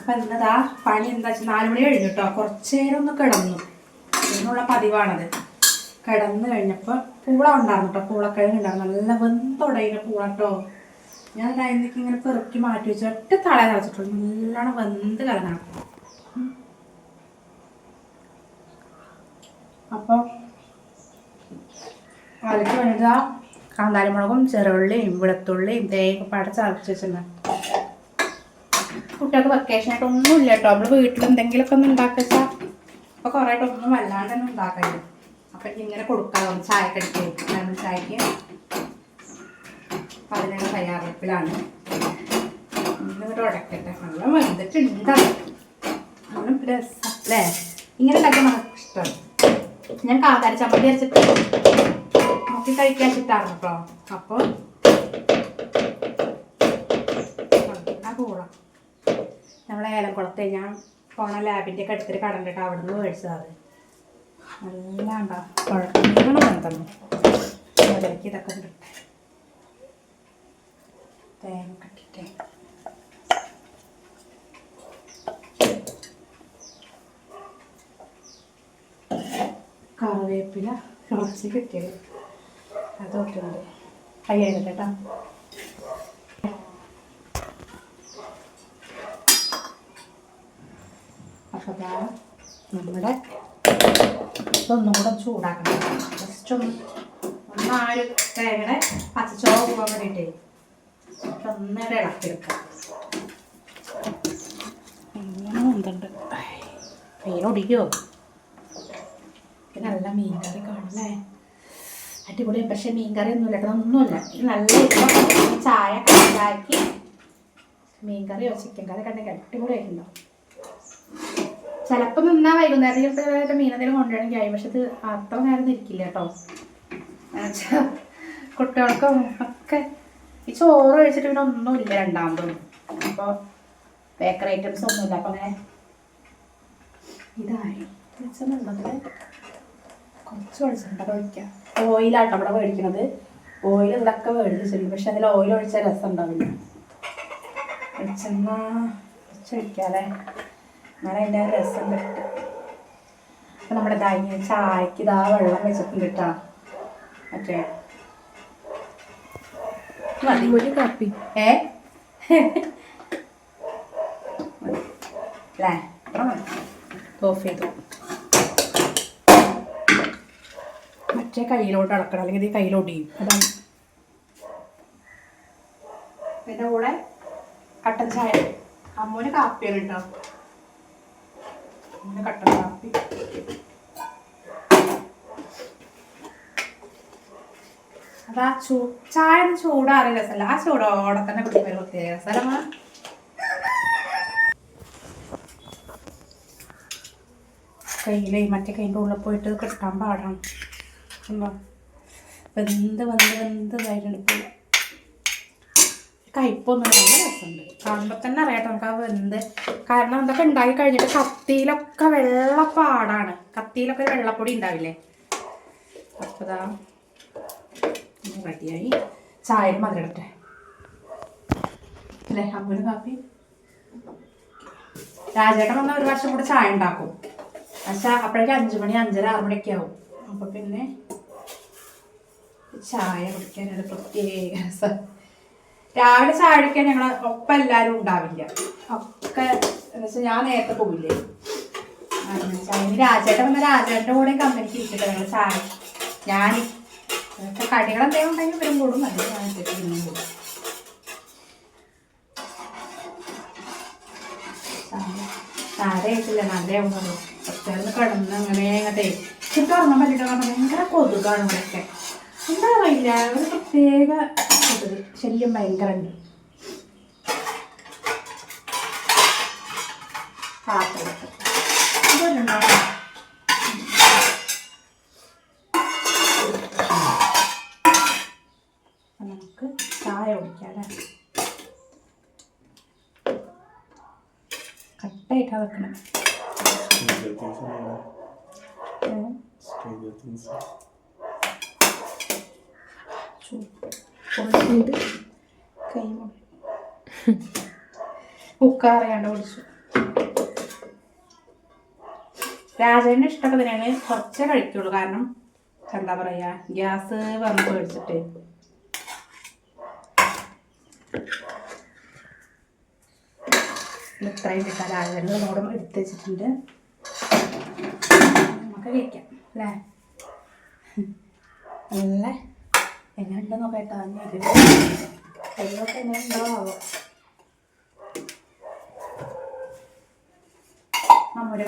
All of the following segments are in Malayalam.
അപ്പൊ എന്നതാ പണി എന്താ വെച്ചാൽ നാല് മണി കഴിഞ്ഞു കേട്ടോ കുറച്ച് ഒന്ന് കിടന്നു. എന്നുള്ള പതിവാണത്. കിടന്നു കഴിഞ്ഞപ്പോൾ പൂള ഉണ്ടായിരുന്നു കേട്ടോ പൂളക്കിഴങ്ങ് ഉണ്ടായിരുന്നു. നല്ല വെന്തുടങ്ങിയ പൂള കേട്ടോ ഞാൻ അതിലേക്ക് ഇങ്ങനെ പെറുക്കി മാറ്റി വെച്ച്. ഒറ്റ തള കളച്ചിട്ടുള്ളൂ നല്ലോണം വെന്ത് കലങ്ങണം അപ്പോൾ അതിലേക്ക് വേണ്ടതാ കാന്താരിമുളകും ചെറുള്ളിയും വെളുത്തുള്ളിയും തേങ്ങ പാടെ ചതച്ച് വെച്ചിട്ടുണ്ട്. കുട്ടികൾക്ക് വെക്കേഷൻ ആയിട്ട് ഒന്നുമില്ല കേട്ടോ അവൾ വീട്ടിൽ എന്തെങ്കിലുമൊക്കെ ഒന്ന് ഉണ്ടാക്കിച്ചാൽ അപ്പോൾ കുറേ ആയിട്ട് ഒന്നും വല്ലാണ്ട് തന്നെ ഉണ്ടാക്കരുത് അപ്പം ഇങ്ങനെ കൊടുക്കാതെ ചായക്കടിക്ക് ലെമൺ ചായക്ക് പതിനേഴ് തയ്യാറെടുപ്പിലാണ്. ഇന്നിവിടെ ഉടക്കട്ടെ. നല്ല വെന്തിട്ടുണ്ട് അല്ലേ? ഇങ്ങനെ ഉണ്ടാക്കാൻ നമുക്ക് ഞാൻ കാതാരി ചമ്മന്തി അരച്ചിട്ട് നോക്കി കഴിക്കാൻ കേട്ടോ ഏലക്കുളത്തെ ഞാൻ പോണ ലാബിന്റെ ഒക്കെ അടുത്തൊരു കട ഉണ്ട് കേട്ടോ അവിടെ നിന്ന് മേടിച്ചത് നല്ല ഉണ്ടോ? അതിലേക്ക് ഇതൊക്കെ തേങ്ങ കട്ടിട്ടേ. കറിവേപ്പില കുറച്ച് കിട്ടിയത്. അതോട്ടുണ്ട് കയ്യായിട്ട് കേട്ടോ. അപ്പോൾ ദാ നമ്മുടെ ഇതൊന്നും കൂടെ ചൂടാക്കണം. ജസ്റ്റ് ഒന്ന് ഒന്ന് ആ ഒരു തേങ്ങയുടെ പച്ചച്ചോള പോകാൻ വേണ്ടിയിട്ടേ ഒന്നേരം ഇളക്കിയെടുക്കാം. എന്തുണ്ട് മീനൊടിക്കോ നല്ല മീൻകറി കാണല്ലേ അടിപൊളി പക്ഷെ മീൻകറി ഒന്നുമില്ല കേട്ടോ ഒന്നുമില്ല നല്ല ഇപ്പം ചായ കണ്ടാക്കി മീൻകറിയോ ചിക്കൻ കറി കണ്ടെങ്കിൽ അടിപൊളിയായിട്ടുണ്ടാവും. ചിലപ്പോൾ നിന്നാ വൈകുന്നേരം മീനെന്തെങ്കിലും എന്തെങ്കിലും ആയി. പക്ഷെ ഇത് അത്ര നേരം ഇരിക്കില്ല കേട്ടോ. കുട്ടികൾക്കും ഒക്കെ ഈ ചോറ് കഴിച്ചിട്ട് പിന്നെ ഒന്നുമില്ല രണ്ടാമതും. അപ്പോൾ ബേക്കറി ഐറ്റംസ് ഒന്നുമില്ല. അപ്പം അങ്ങനെ ഇതായി. കുറച്ച് വെളിച്ചെണ്ണ ഒഴിക്കാം. ഓയിലാട്ടോ ഇവിടെ മേടിക്കണത്. ഓയിൽ ഇതൊക്കെ മേടിച്ചിട്ടുണ്ട്. പക്ഷെ അതിൽ ഓയിൽ ഒഴിച്ചാൽ രസം ഉണ്ടാവില്ല. വെളിച്ചെണ്ണ കുറച്ചൊഴിക്കാല്ലേ എന്നാലേ അതിന്റെ രസം കിട്ടും അപ്പം നമ്മുടെ ദായി ചായക്ക് ഇതാ വെള്ളം വെച്ചിട്ടുണ്ട് കേട്ടോ. മറ്റേ ഒരു കാപ്പി ഏ? അല്ലേ? അത്ര മതി. ഓഫ് ചെയ്തു. മറ്റേ കയ്യിലോട്ട് അടക്കണം. അല്ലെങ്കിൽ ഇത് കയ്യിലോട്ടിയും അതാണ് പിന്നെ കൂടെ കട്ടൻ ചായ. അമ്മൂന് കാപ്പിയാണ് കേട്ടോ. കട്ടൻ കാപ്പി. അതാ ചൂ ചായ ചൂടാറിയ രസമല്ല ആ ചൂടോടെ തന്നെ കുടിക്കാൻ ഒരു പ്രത്യേക രസമാണ് കയ്യിലേ മറ്റേ കൈന്റെ ഉള്ളിൽ പോയിട്ട് കിട്ടാൻ പാടാണ്. എന്താ വെന്ത് വെന്ത് വെന്ത് ഇതായിട്ടുണ്ട് കയ്പൊന്നും നല്ല രസമുണ്ട്. കാണുമ്പോൾ തന്നെ അറിയാട്ടോ നമുക്ക് ആ വെന്ത്. കാരണം എന്തൊക്കെ ഉണ്ടാക്കി കഴിഞ്ഞിട്ട് കത്തിയിലൊക്കെ വെള്ളപ്പാടാണ്. കത്തിയിലൊക്കെ വെള്ളപ്പൊടി ഉണ്ടാവില്ലേ? അപ്പോൾ ഇതാ റെഡിയായി. ചായ മധുരട്ടെ അല്ലേ അമ്മൂരും കാപ്പി? രാജേട്ടൻ വന്ന ഒരു വർഷം കൂടെ ചായ ഉണ്ടാക്കും. പക്ഷെ അപ്പോഴേക്കും അഞ്ചു മണി അഞ്ചര ആറ് മണിയൊക്കെ ആവും. അപ്പൊ പിന്നെ ചായ കുടിക്കാനൊരു പ്രത്യേക രസം. രാവിലെ ചായ കുടിക്കാൻ ഞങ്ങൾ ഒപ്പം എല്ലാവരും ഉണ്ടാവില്ല. ഒക്കെ എന്ന് വെച്ചാൽ ഞാൻ നേരത്തെ പോവില്ലേ? അതിന് രാജേട്ടൻ വന്ന രാജേട്ടന്റെ കൂടെ കമ്പനിക്ക് ഇരിക്കട്ടെ ഞങ്ങൾ ചായ. ഞാൻ കടികൾ എന്തെങ്കിലും ഉണ്ടെങ്കിൽ ഇവരും കൂടും. അല്ലെങ്കിൽ ഞാൻ ഇട്ടിട്ട് ഇന്നും കൂടും. സാരമായിട്ടില്ല നല്ലയാവുന്നത് കുറച്ചേർന്ന് കിടന്ന് അങ്ങനെ അങ്ങോട്ടേ. ചുറ്റും ഉറങ്ങാൻ കാരണം ഭയങ്കര കൊതുകാണ് ഇവിടെയൊക്കെ എന്താ അറിയില്ല. ഒരു പ്രത്യേക കൊതുക് ശല്യം ഭയങ്കരമുണ്ട് ഇതുണ്ടോ അപ്പൊ നമുക്ക് ചായ കുടിക്കാം അല്ലേ കട്ടായിട്ടാ വെക്കണം ഏ? ഉണ്ട് കൈ കുക്കാറിയാണ്ട് കുടിച്ചു. രാജേന്റെ ഇഷ്ടമൊക്കെ തന്നെയാണ് കുറച്ചേ കഴിക്കുള്ളൂ. കാരണം എന്താ പറയുക ഗ്യാസ് വന്ന് കഴിച്ചിട്ട് ഇത്രയും കിട്ടാൻ രാജേന്റെ നോടും എടുത്ത് വെച്ചിട്ടുണ്ട്. നമുക്ക് കഴിക്കാം അല്ലേ? നല്ല എങ്ങനെയുണ്ട് നോക്കട്ടെ കയ്യൊക്കെ എങ്ങനെ ഉണ്ടാവോ. നമ്മുടെ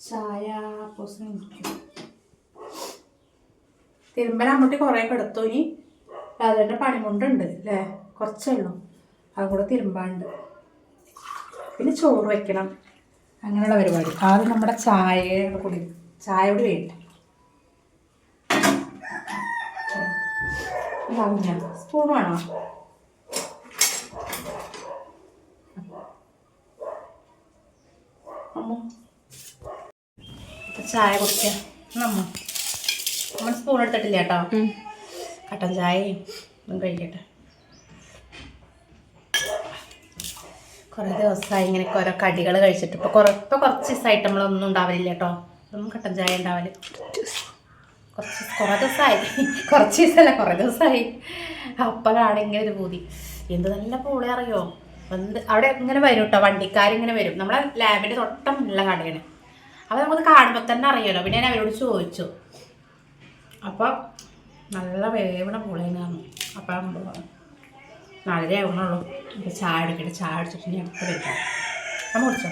ചായ പോസ് നിൽക്കും അമ്മൂട്ടി കുറേ കിടത്തു ഇനി. അതിന്റെ പണിമുണ്ടുണ്ട് അല്ലേ? കുറച്ചേ ഉള്ളൂ. അതും കൂടെ തിരുമ്പാണ്ട്. പിന്നെ ചോറ് വെക്കണം. അങ്ങനെയുള്ള പരിപാടി. ആദ്യം നമ്മുടെ ചായ കുടി ചായയോട് വേണ്ട സ്പൂൺ വേണോ? അമ്മ. ചായ കുടിക്കാം. അമ്മ. നമ്മൾ സ്പൂൺ എടുത്തിട്ടില്ല കേട്ടോ. കട്ടൻ ചായയും ഒന്നും കഴിക്കട്ടെ. കുറേ ദിവസമായി ഇങ്ങനെ ഓരോ കടികൾ കഴിച്ചിട്ട്. ഇപ്പോൾ കുറേ ഇപ്പോൾ കുറച്ച് ദിവസമായിട്ട് നമ്മളൊന്നും ഉണ്ടാവലില്ല കേട്ടോ. ഒന്നും കട്ടൻ ചായ ഉണ്ടാവൽ. കുറച്ച് കുറേ ദിവസമായി കുറച്ച് ദിവസമല്ല കുറേ ദിവസമായി അപ്പോഴാണ് ഇങ്ങനെ ഒരു പൂതി. എന്ത് നല്ല പൂളി അറിയോ? എന്ത് അവിടെ ഇങ്ങനെ വരും കേട്ടോ വണ്ടിക്കാരിങ്ങനെ വരും. നമ്മളെ ലാബിന്റെ തൊട്ടം ഉള്ള കടയാണ്. അപ്പോൾ നമുക്കത് കാണുമ്പോൾ തന്നെ അറിയാമല്ലോ പിന്നെ ഞാൻ അവരോട് ചോദിച്ചു. അപ്പോൾ നല്ല വേവണ പൂളേനാണ് അപ്പം നാളെ ആവണുള്ളൂ. അപ്പോൾ ചായ എടുക്കട്ടെ. ചായ അടിച്ചിട്ട് ഞാൻ അടുത്ത് വയ്ക്കാം നമ്മൾ കുടിച്ചോ?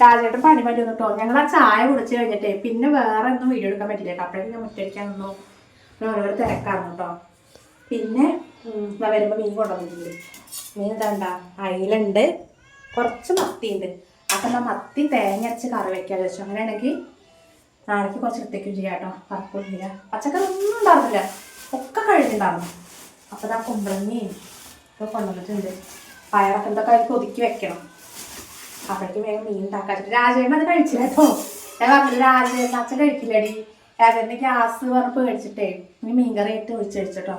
രാജേട്ടൻ പണി പറ്റി കേട്ടോ ഞങ്ങൾ ആ ചായ കുടിച്ച് കഴിഞ്ഞിട്ടേ പിന്നെ വേറെ ഒന്നും വീഡിയോ എടുക്കാൻ പറ്റില്ല അപ്പോഴേക്കും ഞാൻ മുറ്റടിക്കാൻ നിന്നു. പിന്നെ ഓരോരോ തിരക്കാണ് കേട്ടോ. പിന്നെ ഞാൻ വരുമ്പോൾ മീൻ കൊണ്ടുവന്നിട്ടുണ്ട്. മീൻ ഇതാണ്ട അയിലുണ്ട്. കുറച്ച് മത്തി ഉണ്ട് അപ്പം നമ്മൾ മത്തി തേങ്ങ അരച്ച് കറി വയ്ക്കാൻ വെച്ചു അങ്ങനെയാണെങ്കിൽ നാളേക്ക് കുറച്ച് എടുത്തേക്കും ചെയ്യാം കേട്ടോ. പറക്കൊന്നുമില്ല പച്ചക്കറി ഒന്നും ഉണ്ടായിരുന്നില്ല ഒക്കെ കഴിഞ്ഞിട്ടുണ്ടായിരുന്നു. അപ്പോൾ ഇതാ കുമ്പളങ്ങിയും ഒക്കെ കൊണ്ടുവന്നിട്ടുണ്ട്. പയറൊക്കെ എന്തൊക്കെ അതിൽ ഒതുക്കി വെക്കണം. അപ്പോഴേക്കും വേഗം മീൻ ഉണ്ടാക്കാൻ രാജേട്ടൻ അത് കഴിച്ചില്ല ഞാൻ പറഞ്ഞു രാജേട്ടൻ അച്ഛൻ കഴിക്കില്ലടി? രാജേട്ടന്റെ ഗ്യാസ് പറഞ്ഞ് പേടിച്ചിട്ടേ. ഇനി മീൻകറി ഇട്ട് ഒഴിച്ചടിച്ചോ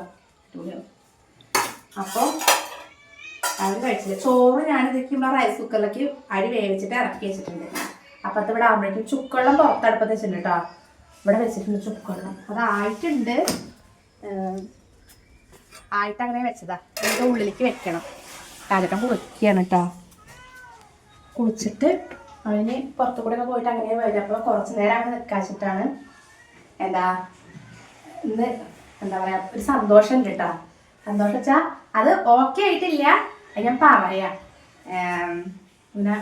അപ്പോൾ അവർ കഴിച്ചില്ല? ചോറ് ഞാൻ ഇതിക്കുമ്പോൾ റൈസ് കുക്കറിലേക്ക് അരി വേവിച്ചിട്ട് ഇറക്കി വെച്ചിട്ടുണ്ട്. അപ്പൊ അത് ഇവിടെ ആകുമ്പോഴേക്കും ചുക്കെള്ളം പുറത്തടുപ്പത്ത് വെച്ചിട്ടുണ്ട് കേട്ടോ ഇവിടെ വെച്ചിട്ടുണ്ട് ചുക്കെള്ളം. അതായിട്ടുണ്ട്. ആയിട്ട് അങ്ങനെ വെച്ചതാ. അതിന്റെ ഉള്ളിലേക്ക് വെക്കണം. രാജേട്ടൻ കുളിക്കുകയാണ് കേട്ടോ കുളിച്ചിട്ട് അവന് പുറത്തു കൂടെ ഒക്കെ പോയിട്ട് അങ്ങനെ വരും കുറച്ച് നേരം അങ്ങ് നിൽക്കാച്ചിട്ടാണ് എന്താ ഇന്ന് എന്താ പറയാ ഒരു സന്തോഷം കേട്ടോ സന്തോഷം വെച്ചാൽ അത് ഓക്കെ ആയിട്ടില്ല. ഞാൻ പറയാം. പിന്നെ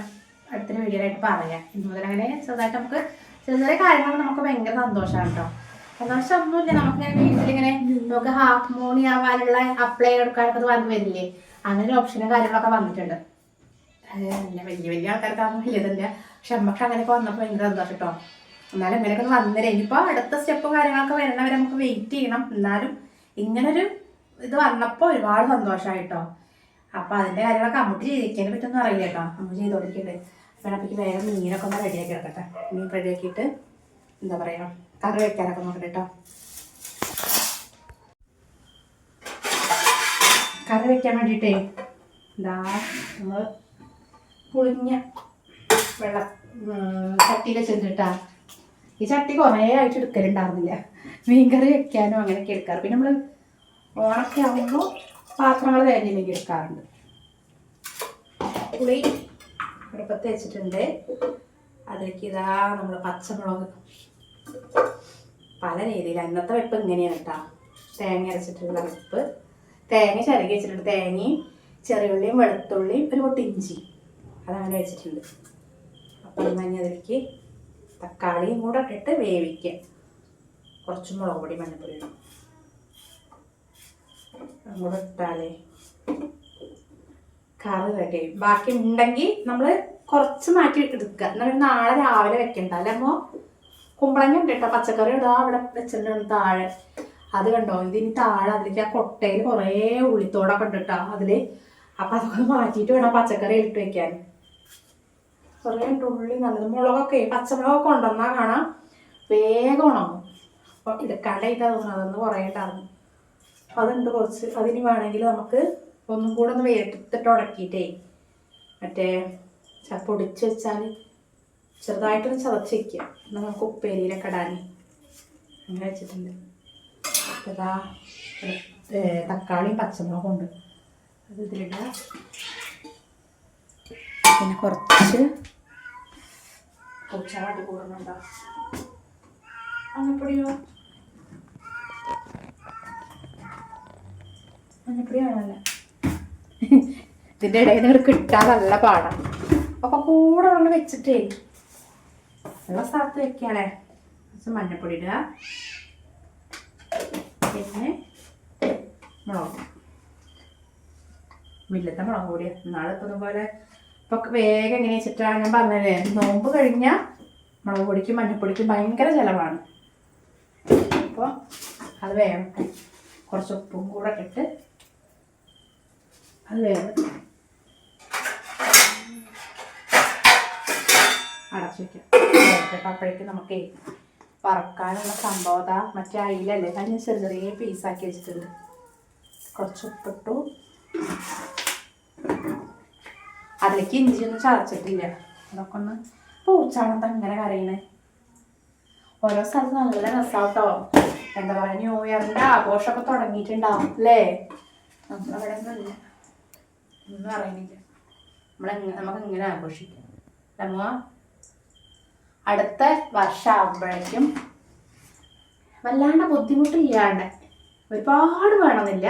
അടുത്തൊരു വീഡിയോ ആയിട്ട് പറയാം. ഇതുപോലെ അങ്ങനെ ചെറുതായിട്ട് നമുക്ക് ചെറിയ ചെറിയ കാര്യങ്ങൾ നമുക്ക് ഭയങ്കര സന്തോഷമാണ് കേട്ടോ ഒന്നുമില്ല നമുക്ക് വീട്ടിലിങ്ങനെ നമുക്ക് ഹാഫ് മോണി ആവാനുള്ള അപ്ലൈ എടുക്കാനൊക്കെ വന്നു വരില്ലേ? അങ്ങനെ ഓപ്ഷനും കാര്യങ്ങളൊക്കെ വന്നിട്ടുണ്ട്. പിന്നെ വലിയ വലിയ ആൾക്കാർക്കൊന്നും വലിയതല്ല. പക്ഷെ നമുക്ക് അങ്ങനെയൊക്കെ വന്നപ്പോൾ ഭയങ്കര സന്തോഷം കേട്ടോ എന്നാലും ഇങ്ങനെയൊക്കെ വന്നില്ല ഇനിയിപ്പോൾ അടുത്ത സ്റ്റെപ്പും കാര്യങ്ങളൊക്കെ വരണവരെ നമുക്ക് വെയിറ്റ് ചെയ്യണം. എന്നാലും ഇങ്ങനൊരു ഇത് വന്നപ്പോൾ ഒരുപാട് സന്തോഷമായിട്ടോ അപ്പോൾ അതിന്റെ കാര്യങ്ങളൊക്കെ അമ്മൂട്ടി ചെയ്തിരിക്കാൻ പറ്റുമെന്ന് അറിയില്ല കേട്ടോ അമ്മ ചെയ്തോണ്ടിരിക്കട്ടെ വേറെ വേഗം മീനൊക്കെ ഒന്ന് റെഡിയാക്കി എടുക്കട്ടെ. മീൻ റെഡിയാക്കിയിട്ട് എന്താ പറയുക കറി വെക്കാനൊക്കെ നോക്കട്ടെ കേട്ടോ കറി വെക്കാൻ വേണ്ടിയിട്ടേ ഇതാ നമ്മൾ പുളിഞ്ഞ വെള്ളം ചട്ടിയിൽ ചെന്നിട്ട ഈ ചട്ടി കുറേ ആയിട്ട് എടുക്കലുണ്ടായിരുന്നില്ല. മീൻകറി വെക്കാനും അങ്ങനെയൊക്കെ എടുക്കാറ്. പിന്നെ നമ്മൾ ഓണൊക്കെ ആകുമ്പോൾ പാത്രങ്ങൾ തേഞ്ഞില്ലെങ്കിൽ എടുക്കാറുണ്ട്. പുളി അടുപ്പത്ത് വെച്ചിട്ടുണ്ട്. അതിലേക്ക് ഇതാ നമ്മൾ പച്ചമുളക് പല രീതിയിൽ അന്നത്തെ വെപ്പ് ഇങ്ങനെയാണ് കേട്ടോ തേങ്ങ അരച്ചിട്ടുള്ള വെപ്പ്. തേങ്ങ ചിരകി വെച്ചിട്ടുണ്ട്. തേങ്ങയും ചെറിയുള്ളിയും വെളുത്തുള്ളിയും ഒരു പൊട്ടി ഇഞ്ചി. അതങ്ങനെ വെച്ചിട്ടുണ്ട്. അപ്പം തന്നെ അതിലേക്ക് തക്കാളിയും കൂടെ ഇട്ടിട്ട് വേവിക്കുക കുറച്ച് മുളക് പൊടി മഞ്ഞപ്പൊടി ഇടും. അങ്ങോട്ട് ഇട്ടാലേ കറി റെഡി ബാക്കി ഉണ്ടെങ്കിൽ നമ്മൾ കുറച്ച് മാറ്റി എടുക്കുക. എന്നാൽ നാളെ രാവിലെ വെക്കണ്ട. അല്ലേ കുമ്പളങ്ങ ഉണ്ട് പച്ചക്കറി ഇടാ അവിടെ വെച്ചിട്ടുണ്ട് താഴെ. അത് കണ്ടോ? ഇതിന് താഴെ അതിലേക്ക് ആ കൊട്ടയിൽ കുറേ ഉള്ളിത്തോടൊക്കെ ഉണ്ട് കേട്ടോ അതിൽ. അപ്പൊ അതൊക്കെ മാറ്റിയിട്ട് വേണം പച്ചക്കറി ഇട്ട് വെക്കാൻ. കുറേ ഉള്ളി നല്ലത് മുളകൊക്കെ പച്ചമുളകൊക്കെ ഉണ്ടെന്നാ കാണാം. വേഗം ഉണങ്ങും. അപ്പൊ ഇത് തോന്നുന്നത് തോന്നുന്നു അതൊന്ന് കുറേ ഉണ്ടായിരുന്നു അതുണ്ട് കുറച്ച്. അതിന് വേണമെങ്കിൽ നമുക്ക് ഒന്നും കൂടെ ഒന്ന് വേർത്തിട്ട് ഉടക്കിയിട്ടേ മറ്റേ പൊടിച്ച് വെച്ചാൽ ചെറുതായിട്ടൊന്ന് ചതച്ച് വയ്ക്കുക എന്നാൽ നമുക്ക് ഉപ്പേരിയിലൊക്കെ ഇടാൻ അങ്ങനെ വെച്ചിട്ടുണ്ട്. അപ്പോൾ ഇതാ തക്കാളിയും പച്ചമുളകും ഉണ്ട്. അത് ഇതിലിടുക പിന്നെ കുറച്ച് പൂച്ചാവാട്ടി കൂടുന്നുണ്ടോ മഞ്ഞപ്പൊടിയോ? മഞ്ഞപ്പൊടി ആണല്ലേ ഇതിന്റെ ഇടയിൽ നിന്ന് കിട്ടാൻ നല്ല പാടാണ് അപ്പോൾ കൂടെ ഒന്ന് വെച്ചിട്ടേ ഉള്ള സ്ഥലത്ത് വെക്കാണേ. കുറച്ച് മഞ്ഞപ്പൊടി ഇടുക. പിന്നെ മുളക് മില്ലത്തെ മുളക് പൊടി. നാളെ പോലെ ഇപ്പൊ വേഗം എങ്ങനെ വെച്ചിട്ടാണ് ഞാൻ പറഞ്ഞല്ലേ നോമ്പ് കഴിഞ്ഞാൽ മുളക് പൊടിക്കും മഞ്ഞപ്പൊടിക്കും ഭയങ്കര ചിലവാണ്. അപ്പോൾ അത് വേണം കുറച്ച് ഉപ്പും കൂടെ ഇട്ടിട്ട് അത് വേണം അടച്ചു വെക്കാം. വേഗം അപ്പോഴേക്കും നമുക്ക് വറക്കാനുള്ള സംഭവം അതാ മറ്റേ അയിലല്ലേ? ഞാൻ ചെറിയ ചെറിയ പീസാക്കി വെച്ചിട്ടുണ്ട്. കുറച്ച് ഉപ്പിട്ടു. അതിലേക്ക് ഇഞ്ചിയൊന്നും ചതച്ചിട്ടില്ല. അതൊക്കെ ഒന്ന് പൂച്ചാണെന്താ അങ്ങനെ കരയണേ? ഓരോ സ്ഥലത്ത് നല്ല രസാട്ടോ. എന്താ പറയാ ന്യൂ ഇയറിന്റെ ആഘോഷമൊക്കെ തുടങ്ങിയിട്ടുണ്ടാവും അല്ലേ? നമ്മളവിടെ ഒന്നുമില്ല ഒന്നും അറിയണില്ല. നമ്മളെങ്ങനെ നമുക്ക് ഇങ്ങനെ ആഘോഷിക്കാം? നമ്മ അടുത്ത വർഷമാകുമ്പോഴേക്കും വല്ലാണ്ട് ബുദ്ധിമുട്ടില്ലാണ്ട് ഒരുപാട് വേണമെന്നില്ല.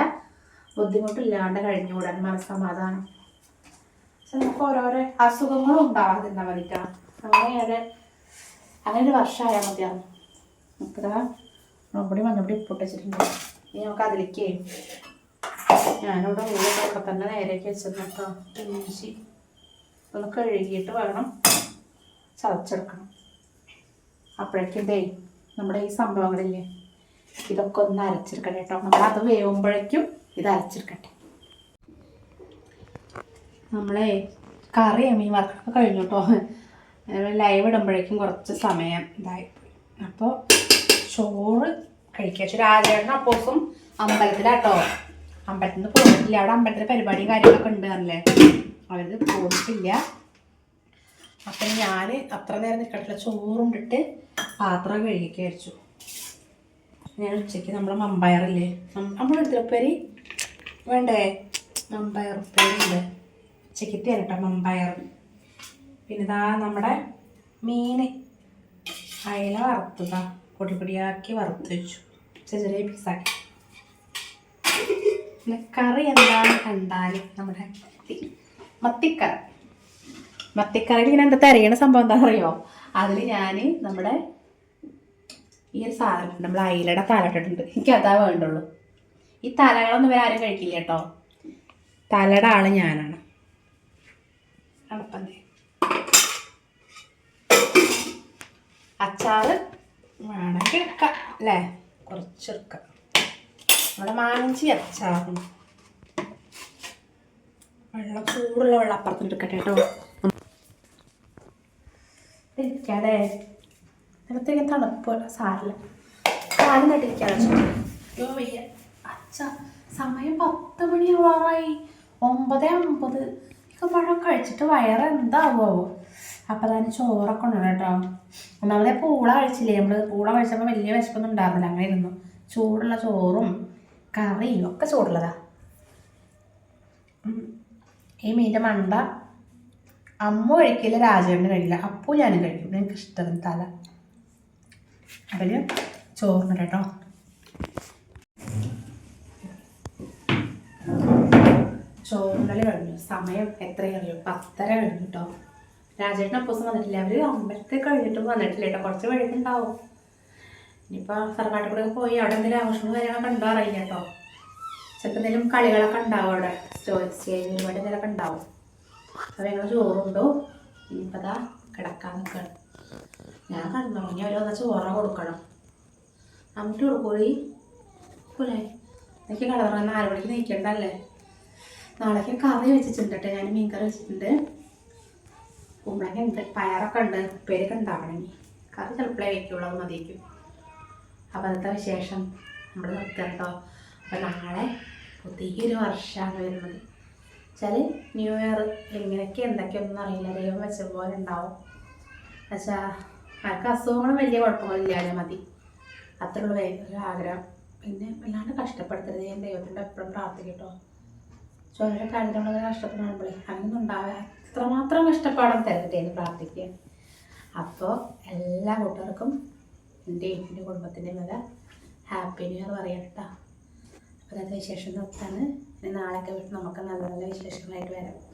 ബുദ്ധിമുട്ടില്ലാണ്ട് കഴിഞ്ഞുകൂടാൻ മനസ്സമാധാനം. പക്ഷെ നമുക്ക് ഓരോരോ അസുഖങ്ങളും ഉണ്ടാവാതിരുന്നാൽ മതിട്ടാ അങ്ങനെ ഒരു അങ്ങനെ ഒരു വർഷമായാൽ മതിയാണ് നമുക്കിതാ മുളകുപൊടി മഞ്ഞപ്പൊടി പൊട്ടിച്ചിട്ടുണ്ട് ഇനി നമുക്ക് അതിലേക്ക് ഞാനിവിടെ അവിടെ തന്നെ നേരേക്ക് വെച്ചിരുന്നു കേട്ടോ. ഇഞ്ചി ഒന്ന് കഴുകിയിട്ട് വേണം ചതച്ചെടുക്കണം. അപ്പോഴേക്കും നമ്മുടെ ഈ സംഭവങ്ങളില്ലേ? ഇതൊക്കെ ഒന്ന് അരച്ചെടുക്കട്ടെ കേട്ടോ. നമ്മൾ അത് വേവുമ്പോഴേക്കും ഇത് അരച്ചെടുക്കട്ടെ നമ്മളെ കറി മീൻ വറക്കൊക്കെ കഴിഞ്ഞു കേട്ടോ. ലൈവ് ഇടുമ്പോഴേക്കും കുറച്ച് സമയം ഇതായി അപ്പോൾ ചോറ് കഴിക്കുക രാജേട്ടൻ അപ്പോസും അമ്പലത്തിലാട്ടോ. അമ്പലത്തിൽ നിന്ന് പോയിട്ടില്ല. അവിടെ അമ്പലത്തിലെ പരിപാടിയും കാര്യങ്ങളൊക്കെ ഉണ്ട് അല്ലേ അവരത് പോയിട്ടില്ല. അപ്പം ഞാൻ അത്ര നേരം നിൽക്കട്ടില്ല ചോറും ഇട്ടിട്ട് പാത്രം കഴുകിക്ക് വെച്ചു ഞാൻ ഉച്ചയ്ക്ക് നമ്മുടെ മമ്പയറില്ലേ? നമ്മുടെ ഉപ്പേരി വേണ്ടേ? മമ്പയർ ഉപ്പേരി ഉണ്ട്. ഉച്ചയ്ക്ക് തരട്ടെ മമ്പയർ. പിന്നെ ഇതാ നമ്മുടെ മീൻ അയല വറുത്തുക പൊടി പൊടിയാക്കി വറുത്ത് വെച്ചു. ചെറിയ പീസാക്കി പിന്നെ കറി എന്താണെന്ന് കണ്ടാൽ നമ്മുടെ മത്തി മത്തിക്കറി. മത്തിക്കറിയിൽ ഇങ്ങനെ എന്താ തിരയണ സംഭവം എന്താ പറയുമോ അതിൽ ഞാൻ നമ്മുടെ ഈ ഒരു സാധനം നമ്മൾ അയിലയുടെ തല ഇട്ടിട്ടുണ്ട്. എനിക്ക് അതാ വേണ്ടുള്ളൂ. ഈ തലകളൊന്നും ഇവർ ആരും കഴിക്കില്ല കേട്ടോ. തലയുടെ ആൾ ഞാനാണ്. ദേ. അച്ചാറ് വേണമെങ്കിൽ എടുക്കാം അല്ലേ? കുറച്ചെടുക്കാം നമ്മുടെ മാഞ്ചി അച്ചാറും. വെള്ളം ചൂടുള്ള വെള്ളം അപ്പുറത്തിട്ട് എടുക്കട്ടെ കേട്ടോ. ഇരിക്കാതെ അകത്തേക്ക് തണുപ്പ് സാരില്ല. സാറിനായിട്ടിരിക്കാതെ അച്ഛ സമയം പത്ത് മണിയാവാറായി ഒമ്പത് അമ്പത്. ഒക്കെ പഴം കഴിച്ചിട്ട് വയറ് എന്താവോ. അപ്പം തന്നെ ചോറൊക്കെ ഉണ്ടോ കേട്ടോ ഒന്നാമതെ പൂള കഴിച്ചില്ലേ? നമ്മൾ പൂള കഴിച്ചപ്പോൾ വലിയ വിശപ്പൊന്നും ഉണ്ടായിരുന്നില്ല. അങ്ങനെ ഇരുന്നു. ചൂടുള്ള ചോറും കറിയും ഒക്കെ ചൂടുള്ളതാ. ഈ മീന്റെ മണ്ട അമ്മ ഒഴിക്കില്ല രാജേട്ടൻ കഴിക്കില്ല. അപ്പോൾ ഞാനും കഴിക്കും. എനിക്ക് ഇഷ്ടം തല. അതിൽ ചോറിന് കേട്ടോ ചോറിനളി കഴിഞ്ഞു. സമയം എത്ര കഴിഞ്ഞു പത്തര കഴിഞ്ഞു കേട്ടോ രാജേട്ടൻ അപ്പൂസം വന്നിട്ടില്ല. അവർ അമ്പലത്തിൽ കഴിഞ്ഞിട്ടും വന്നിട്ടില്ല കേട്ടോ കുറച്ച് വഴിക്കുണ്ടാവും ഇനിയിപ്പോൾ സർക്കാട്ടിൽ കൂടെ പോയി അവിടെ എന്തെങ്കിലും ആഘോഷങ്ങളും കാര്യങ്ങളൊക്കെ ഉണ്ടോ അറിയില്ല കേട്ടോ ചിലപ്പോൾ എന്തെങ്കിലും കളികളൊക്കെ ഉണ്ടാവും അവിടെ. സ്റ്റോറി സ്റ്റേജ് പരിപാടി എന്തെങ്കിലുമൊക്കെ ഉണ്ടാവും. അപ്പോൾ ഞങ്ങൾ ചോറുണ്ടോ? ഇനിയിപ്പോൾ അതാ കിടക്കാൻ നിൽക്കണം ഞാൻ കണ്ടോ ഇനി അവർ വന്നാൽ ചോറ കൊടുക്കണം. അമ്മയ്ക്ക് കൊടുക്കൂടി? പോലെ എനിക്ക് കിടന്നു നാല് മണിക്ക് നീക്കണ്ടല്ലേ? നാളേക്ക് കറി വെച്ചിട്ടുണ്ട് ഞാൻ മീൻ കറി വെച്ചിട്ടുണ്ട്. കുമ്പളങ്ങ ഉണ്ട് പയറൊക്കെ ഉണ്ട്. ഉപ്പേരൊക്കെ ഇനി. കറി ചിലപ്പോഴേ വയ്ക്കുള്ളൂ അത് അപ്പോൾ അന്നത്തെ വിശേഷം? നമ്മൾ നിർത്തുക കേട്ടോ അപ്പം നാളെ പുതിയൊരു വർഷമാണ് വരുന്നത്. വെച്ചാൽ ന്യൂ ഇയർ എങ്ങനെയൊക്കെ എന്തൊക്കെയൊന്നും അറിയില്ല. ദൈവം വെച്ച പോലെ ഉണ്ടാവും. പക്ഷാ ആർക്ക് അസുഖങ്ങളും വലിയ കുഴപ്പങ്ങളില്ലാതെ മതി. അത്രയുള്ള ഒരു ആഗ്രഹം. പിന്നെ വല്ലാണ്ട് കഷ്ടപ്പെടുത്തരുത്. ഞാൻ ദൈവത്തിന്റെ എപ്പോഴും പ്രാർത്ഥിക്കട്ടോ ചോദിച്ചാൽ കാര്യങ്ങളൊക്കെ കഷ്ടപ്പെടുമ്പോഴേ അങ്ങനൊന്നും ഉണ്ടാവുക എത്രമാത്രം കഷ്ടപ്പാടും തരട്ടെ എന്ന് പ്രാർത്ഥിക്കുക. അപ്പോൾ എല്ലാ കൂട്ടുകാർക്കും എന്റെ എന്റെ കുടുംബത്തിന്റെ വക ഹാപ്പി ന്യൂ ഇയർ പറയട്ടോ കേട്ടോ. അപ്പോൾ അത് വിശേഷം ഇനി നാളെയൊക്കെ വിട്ട് നമുക്ക് നല്ല നല്ല വിശേഷങ്ങളായിട്ട് വരാം.